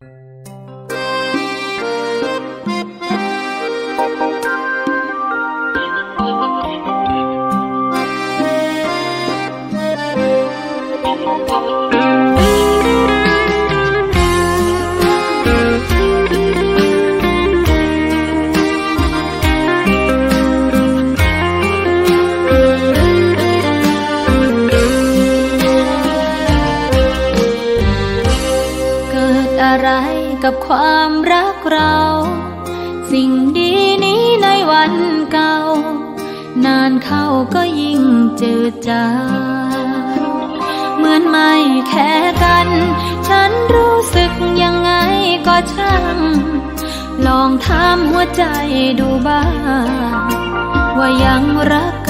เอะไรกับความรักเรา สิ่งดีนี้ในวันเก่า นานเข้าก็ยิ่งจืดจางเหมือนไม่แค่กัน ฉันรู้สึกยังไงก็ช่าง ลองถามหัวใจดูบ้าง ว่ายังรัก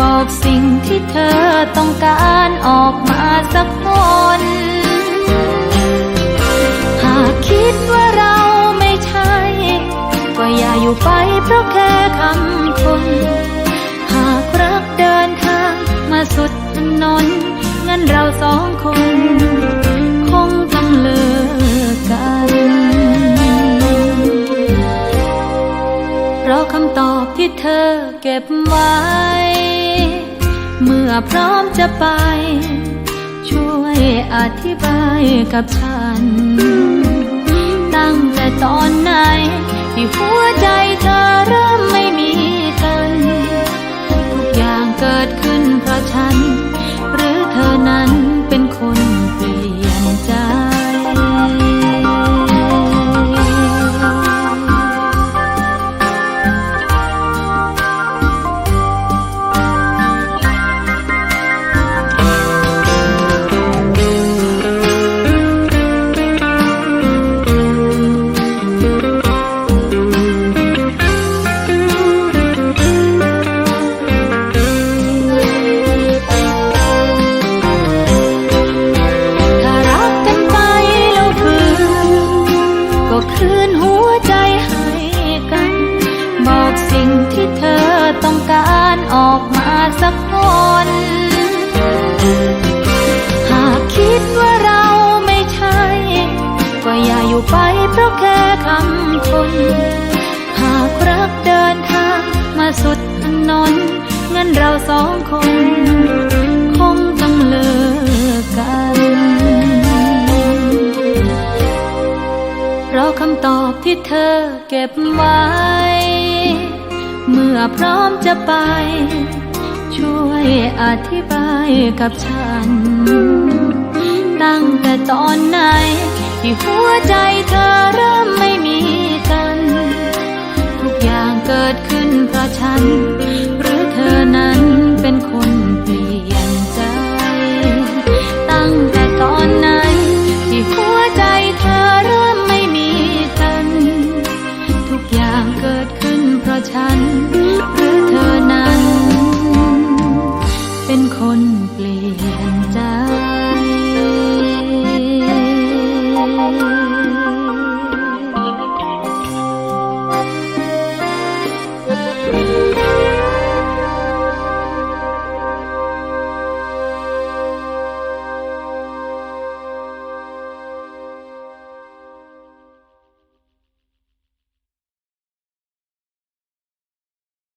บอกสิ่งที่เธอต้องการออกมาสักคนหากคิดว่าเราไม่ใช่ ก็อย่าอยู่ไปเพราะแค่คำคนหากรักเดินทางมาสุดถนนงั้นเราสองคนคงต้องเลิกกันเพราะคำตอบที่เธอเก็บไว้ อพร้อมจะไป ช่วยอธิบายกับฉัน ตั้งแต่ตอนไหน ที่หัวใจเธอเริ่มไม่ ไปเพราะแค่คำคน หากรักเดินทางมาสุดถนนงั้นเราสองคน คงต้องเลิกกัน เพราะคำตอบที่เธอเก็บไว้ เมื่อพร้อมจะไป ช่วยอธิบายกับฉัน ตั้งแต่ตอนไหน ที่หัวใจเธอเริ่มไม่มีกัน ทุกอย่างเกิดขึ้นเพราะฉัน หรือเธอนั้นเป็นคน